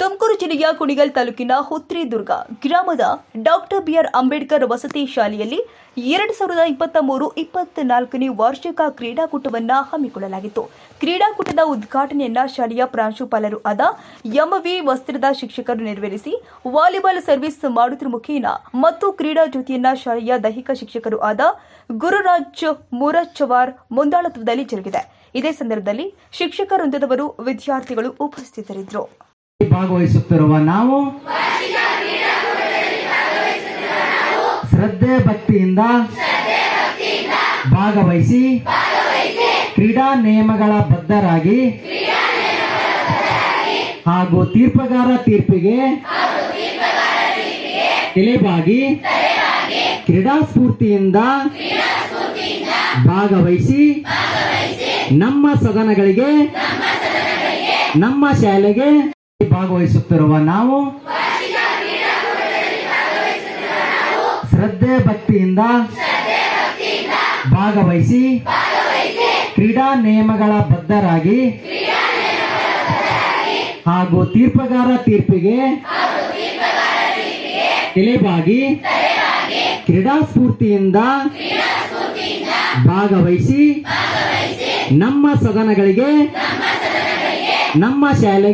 ತುಮಕೂರು ಜಿಲ್ಲೆಯ ಕುಣಿಗಲ್ ತಾಲೂಕಿನ ಹುತ್ರಿದುರ್ಗ ಗ್ರಾಮದ ಡಾಕ್ಟರ್ ಬಿಆರ್ ಅಂಬೇಡ್ಕರ್ ವಸತಿ ಶಾಲೆಯಲ್ಲಿ ಎರಡು ಸಾವಿರದ ಇಪ್ಪತ್ತ ಮೂರು ಇಪ್ಪತ್ನಾಲ್ಕನೇ ವಾರ್ಷಿಕ ಕ್ರೀಡಾಕೂಟವನ್ನು ಹಮ್ಮಿಕೊಳ್ಳಲಾಗಿತ್ತು. ಕ್ರೀಡಾಕೂಟದ ಉದ್ಘಾಟನೆಯನ್ನ ಶಾಲೆಯ ಪ್ರಾಂಶುಪಾಲರು ಆದ ಎಂವಿ ವಸ್ತ್ರದ ಶಿಕ್ಷಕರು ನೆರವೇರಿಸಿ ವಾಲಿಬಾಲ್ ಸರ್ವಿಸ್ ಮಾಡುತ್ತಿರುವ ಮುಖೇನ ಮತ್ತು ಕ್ರೀಡಾ ಜ್ಯೋತಿಯನ್ನ ಶಾಲೆಯ ದೈಹಿಕ ಶಿಕ್ಷಕರು ಆದ ಗುರುರಾಜ್ ಮುರಚವಾರ್ ಮುಂದಾಳತ್ವದಲ್ಲಿ ಜರುಗಿದೆ. ಇದೇ ಸಂದರ್ಭದಲ್ಲಿ ಶಿಕ್ಷಕ ವೃಂದದವರು ವಿದ್ಯಾರ್ಥಿಗಳು ಉಪಸ್ಥಿತರಿದ್ದರು. ಭಾಗವಹಿಸುತ್ತಿರುವ ನಾವು ಶ್ರದ್ಧೆ ಭಕ್ತಿಯಿಂದ ಭಾಗವಹಿಸಿ ಕ್ರೀಡಾ ನಿಯಮಗಳ ಬದ್ಧರಾಗಿ ಹಾಗೂ ತೀರ್ಪಗಾರ ತೀರ್ಪಿಗೆ ಎಲೆಬಾಗಿ ಕ್ರೀಡಾ ಸ್ಫೂರ್ತಿಯಿಂದ ಭಾಗವಹಿಸಿ ನಮ್ಮ ಸದನಗಳಿಗೆ ನಮ್ಮ ಶಾಲೆಗೆ ಭಾಗವಹಿಸುತ್ತಿರುವ ನಾವು ಶ್ರದ್ಧೆ ಭಕ್ತಿಯಿಂದ ಭಾಗವಹಿಸಿ ಕ್ರೀಡಾ ನಿಯಮಗಳ ಬದ್ಧರಾಗಿ ಹಾಗೂ ತೀರ್ಪಗಾರ ತೀರ್ಪಿಗೆ ಎಲೆಬಾಗಿ ಕ್ರೀಡಾ ಸ್ಫೂರ್ತಿಯಿಂದ ಭಾಗವಹಿಸಿ ನಮ್ಮ ಸದನಗಳಿಗೆ ನಮ್ಮ ಶಾಲೆಗೆ